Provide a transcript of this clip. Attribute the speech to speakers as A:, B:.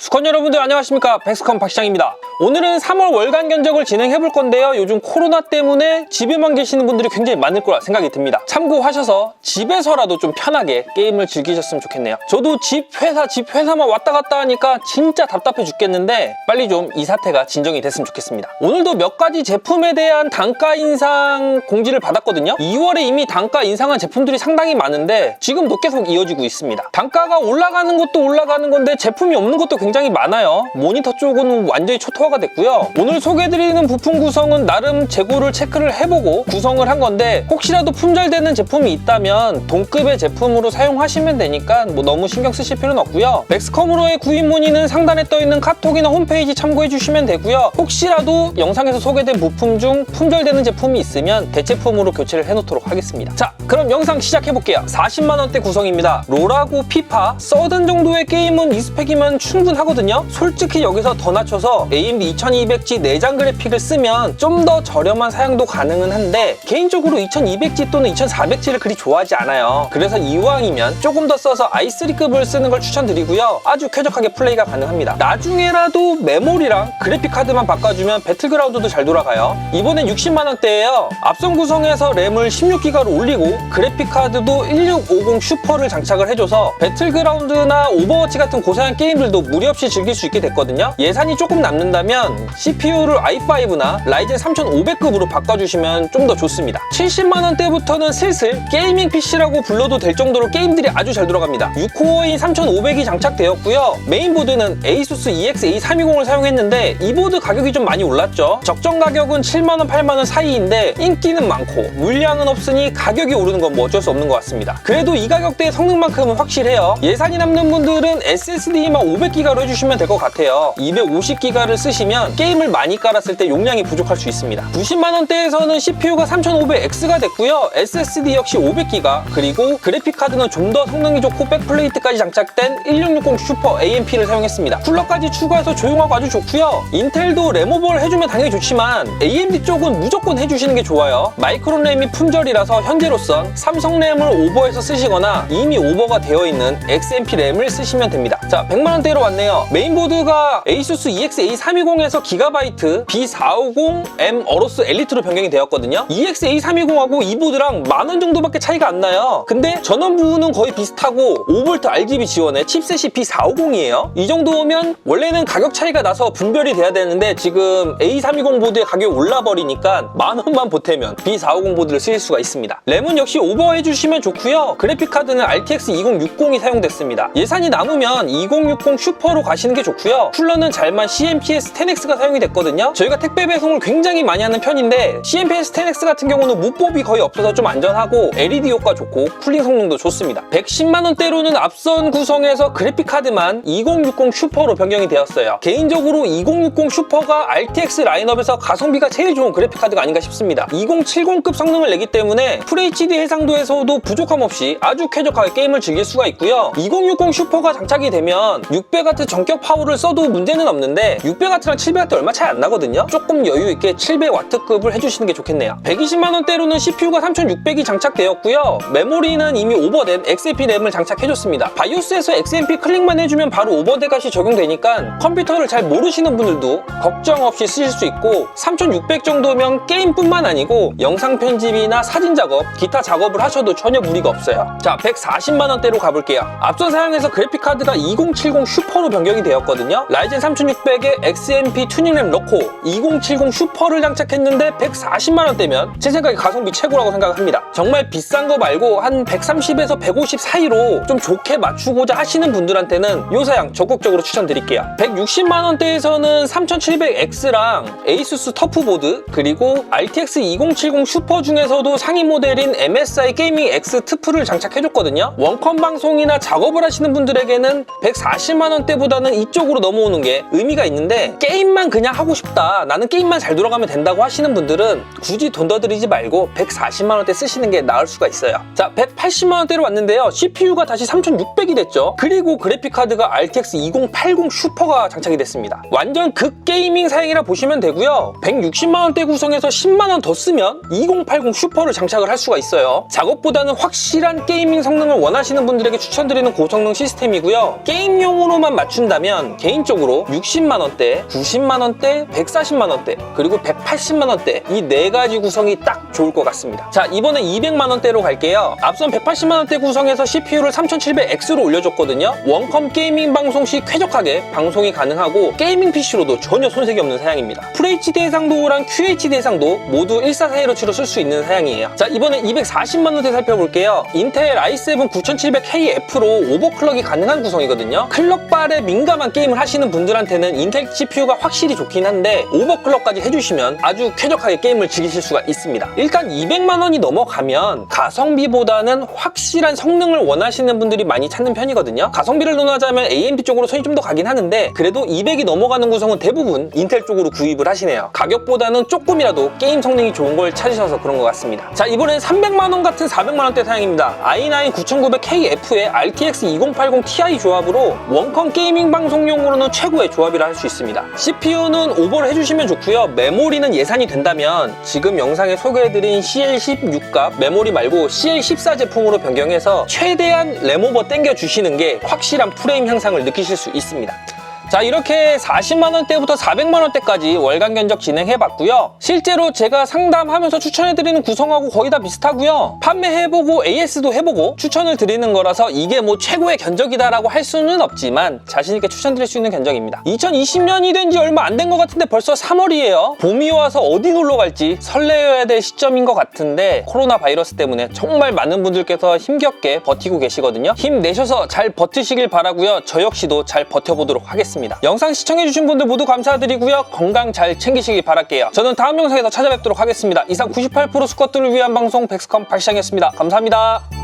A: 수컷 여러분들 안녕하십니까? 백스컴 박시장입니다. 오늘은 3월 월간 견적을 진행해 볼 건데요. 요즘 코로나 때문에 집에만 계시는 분들이 굉장히 많을 거라 생각이 듭니다. 참고하셔서 집에서라도 좀 편하게 게임을 즐기셨으면 좋겠네요. 저도 집 회사 집 회사만 왔다 갔다 하니까 진짜 답답해 죽겠는데 빨리 좀 이 사태가 진정이 됐으면 좋겠습니다. 오늘도 몇 가지 제품에 대한 단가 인상 공지를 받았거든요. 2월에 이미 단가 인상한 제품들이 상당히 많은데 지금도 계속 이어지고 있습니다. 단가가 올라가는 것도 올라가는 건데 제품이 없는 것도 굉장히 많아요. 모니터 쪽은 완전히 초토화가 됐고요. 오늘 소개해드리는 부품 구성은 나름 재고를 체크를 해보고 구성을 한 건데 혹시라도 품절되는 제품이 있다면 동급의 제품으로 사용하시면 되니까 뭐 너무 신경 쓰실 필요는 없고요. 맥스컴으로의 구입 문의는 상단에 떠있는 카톡이나 홈페이지 참고해 주시면 되고요. 혹시라도 영상에서 소개된 부품 중 품절되는 제품이 있으면 대체품으로 교체를 해놓도록 하겠습니다. 자 그럼 영상 시작해볼게요. 40만원대 구성입니다. 롤하고 피파 서든 정도의 게임은 이 스펙이면 충분 하거든요. 솔직히 여기서 더 낮춰서 AMD 2200G 내장 그래픽을 쓰면 좀 더 저렴한 사양도 가능은 한데 개인적으로 2200G 또는 2400G를 그리 좋아하지 않아요. 그래서 이왕이면 조금 더 써서 i3급을 쓰는 걸 추천드리고요. 아주 쾌적하게 플레이가 가능합니다. 나중에라도 메모리랑 그래픽 카드만 바꿔주면 배틀그라운드도 잘 돌아가요. 이번엔 60만원대예요. 앞선 구성에서 램을 16기가로 올리고 그래픽 카드도 1650 슈퍼를 장착을 해줘서 배틀그라운드나 오버워치 같은 고사양 게임들도 무리 없이 즐길 수 있게 됐거든요. 예산이 조금 남는다면 CPU를 i5나 라이젠 3500급으로 바꿔주시면 좀 더 좋습니다. 70만 원대부터는 슬슬 게이밍 PC라고 불러도 될 정도로 게임들이 아주 잘 돌아갑니다. 6코어인 3500이 장착되었고요. 메인보드는 ASUS EX-A320을 사용했는데 이 보드 가격이 좀 많이 올랐죠. 적정 가격은 7만원 8만원 사이인데 인기는 많고 물량은 없으니 가격이 오르는 건 뭐 어쩔 수 없는 것 같습니다. 그래도 이 가격대의 성능만큼은 확실해요. 예산이 남는 분들은 SSD만 500기가 로 해주시면 될 것 같아요. 250기가를 쓰시면 게임을 많이 깔았을 때 용량이 부족할 수 있습니다. 90만원대에서는 CPU가 3500X가 됐고요. SSD 역시 500기가 그리고 그래픽카드는 좀 더 성능이 좋고 백플레이트까지 장착된 1660 슈퍼 AMP를 사용했습니다. 쿨러까지 추가해서 조용하고 아주 좋고요. 인텔도 램오버를 해주면 당연히 좋지만 AMD 쪽은 무조건 해주시는 게 좋아요. 마이크론 램이 품절이라서 현재로선 삼성 램을 오버해서 쓰시거나 이미 오버가 되어 있는 XMP 램을 쓰시면 됩니다. 자 100만원대로 왔네요 메인보드가 ASUS EX-A320에서 기가바이트 B450M 어로스 엘리트로 변경이 되었거든요. EX-A320하고 이 보드랑 만 원 정도밖에 차이가 안 나요. 근데 전원 부분은 거의 비슷하고 5V RGB 지원에 칩셋이 B450이에요. 이 정도면 원래는 가격 차이가 나서 분별이 돼야 되는데 지금 A320 보드의 가격이 올라버리니까 만 원만 보태면 B450 보드를 쓰실 수가 있습니다. 램은 역시 오버해 주시면 좋고요. 그래픽카드는 RTX 2060이 사용됐습니다. 예산이 남으면 2060 슈퍼 로 가시는 게 좋고요. 쿨러는 잘만 CMPS 10X가 사용이 됐거든요. 저희가 택배 배송을 굉장히 많이 하는 편인데 CMPS 10X 같은 경우는 무법이 거의 없어서 좀 안전하고 LED 효과 좋고 쿨링 성능도 좋습니다. 110만 원대로는 앞선 구성에서 그래픽 카드만 2060 슈퍼로 변경이 되었어요. 개인적으로 2060 슈퍼가 RTX 라인업에서 가성비가 제일 좋은 그래픽 카드가 아닌가 싶습니다. 2070급 성능을 내기 때문에 FHD 해상도에서도 부족함 없이 아주 쾌적하게 게임을 즐길 수가 있고요. 2060 슈퍼가 장착이 되면 600W 전격 파워를 써도 문제는 없는데 600W랑 700W 얼마 차이 안 나거든요. 조금 여유 있게 700W급을 해주시는 게 좋겠네요. 120만원대로는 CPU가 3600이 장착되었고요. 메모리는 이미 오버된 XMP 램을 장착해줬습니다. 바이오스에서 XMP 클릭만 해주면 바로 오버대 값이 적용되니까 컴퓨터를 잘 모르시는 분들도 걱정 없이 쓰실 수 있고 3600 정도면 게임뿐만 아니고 영상 편집이나 사진 작업, 기타 작업을 하셔도 전혀 무리가 없어요. 자 140만원대로 가볼게요. 앞선 사양에서 그래픽카드가 2070 슈퍼로 변경이 되었거든요. 라이젠 3600에 XMP 튜닝램 넣고 2070 슈퍼를 장착했는데 140만원대면 제 생각에 가성비 최고라고 생각합니다. 정말 비싼 거 말고 한 130에서 150 사이로 좀 좋게 맞추고자 하시는 분들한테는 이 사양 적극적으로 추천드릴게요. 160만원대에서는 3700X랑 ASUS 터프보드 그리고 RTX 2070 슈퍼 중에서도 상위 모델인 MSI 게이밍 X 트프를 장착해줬거든요. 원컴 방송이나 작업을 하시는 분들에게는 140만원대 보다는 이쪽으로 넘어오는 게 의미가 있는데 게임만 그냥 하고 싶다 나는 게임만 잘 돌아가면 된다고 하시는 분들은 굳이 돈 더 들이지 말고 140만 원대 쓰시는 게 나을 수가 있어요. 자 180만 원대로 왔는데요. CPU가 다시 3600이 됐죠. 그리고 그래픽카드가 RTX 2080 슈퍼가 장착이 됐습니다. 완전 극 게이밍 사양이라 보시면 되고요. 160만 원대 구성에서 10만 원 더 쓰면 2080 슈퍼를 장착을 할 수가 있어요. 작업보다는 확실한 게이밍 성능을 원하시는 분들에게 추천드리는 고성능 시스템이고요. 게임용으로만 맞 춘다면 개인적으로 60만 원대, 90만 원대, 140만 원대, 그리고 180만 원대 이 네 가지 구성이 딱 좋을 것 같습니다. 자, 이번에 200만 원대로 갈게요. 앞선 180만 원대 구성에서 CPU를 3700X로 올려줬거든요. 원컴 게이밍 방송 시 쾌적하게 방송이 가능하고 게이밍 PC로도 전혀 손색이 없는 사양입니다. FHD 해상도랑 QHD 해상도 모두 1441호치로 쓸 수 있는 사양이에요. 자, 이번에 240만 원대 살펴볼게요. 인텔 i7 9700KF로 오버클럭이 가능한 구성이거든요. 클럭 발에 민감한 게임을 하시는 분들한테는 인텔 CPU가 확실히 좋긴 한데 오버클럭까지 해주시면 아주 쾌적하게 게임을 즐기실 수가 있습니다. 일단 200만 원이 넘어가면 가성비보다는 확실한 성능을 원하시는 분들이 많이 찾는 편이거든요. 가성비를 논하자면 AMD 쪽으로 손이 좀 더 가긴 하는데 그래도 200이 넘어가는 구성은 대부분 인텔 쪽으로 구입을 하시네요. 가격보다는 조금이라도 게임 성능이 좋은 걸 찾으셔서 그런 것 같습니다. 자 이번엔 300만 원 같은 400만 원대 사양입니다. i9 9900KF의 RTX 2080 Ti 조합으로 원컴 게 이밍 방송용으로는 최고의 조합이라 할 수 있습니다. CPU는 오버를 해주시면 좋고요. 메모리는 예산이 된다면 지금 영상에 소개해드린 CL16값 메모리 말고 CL14 제품으로 변경해서 최대한 램오버 땡겨주시는 게 확실한 프레임 향상을 느끼실 수 있습니다. 자 이렇게 40만 원대부터 400만 원대까지 월간 견적 진행해봤고요. 실제로 제가 상담하면서 추천해드리는 구성하고 거의 다 비슷하고요. 판매해보고 AS도 해보고 추천을 드리는 거라서 이게 뭐 최고의 견적이다라고 할 수는 없지만 자신있게 추천드릴 수 있는 견적입니다. 2020년이 된 지 얼마 안 된 것 같은데 벌써 3월이에요. 봄이 와서 어디 놀러 갈지 설레어야 될 시점인 것 같은데 코로나 바이러스 때문에 정말 많은 분들께서 힘겹게 버티고 계시거든요. 힘내셔서 잘 버티시길 바라고요. 저 역시도 잘 버텨보도록 하겠습니다. 영상 시청해주신 분들 모두 감사드리고요. 건강 잘 챙기시길 바랄게요. 저는 다음 영상에서 찾아뵙도록 하겠습니다. 이상 98% 스쿼트를 위한 방송 백스컴 박시장이었습니다. 감사합니다.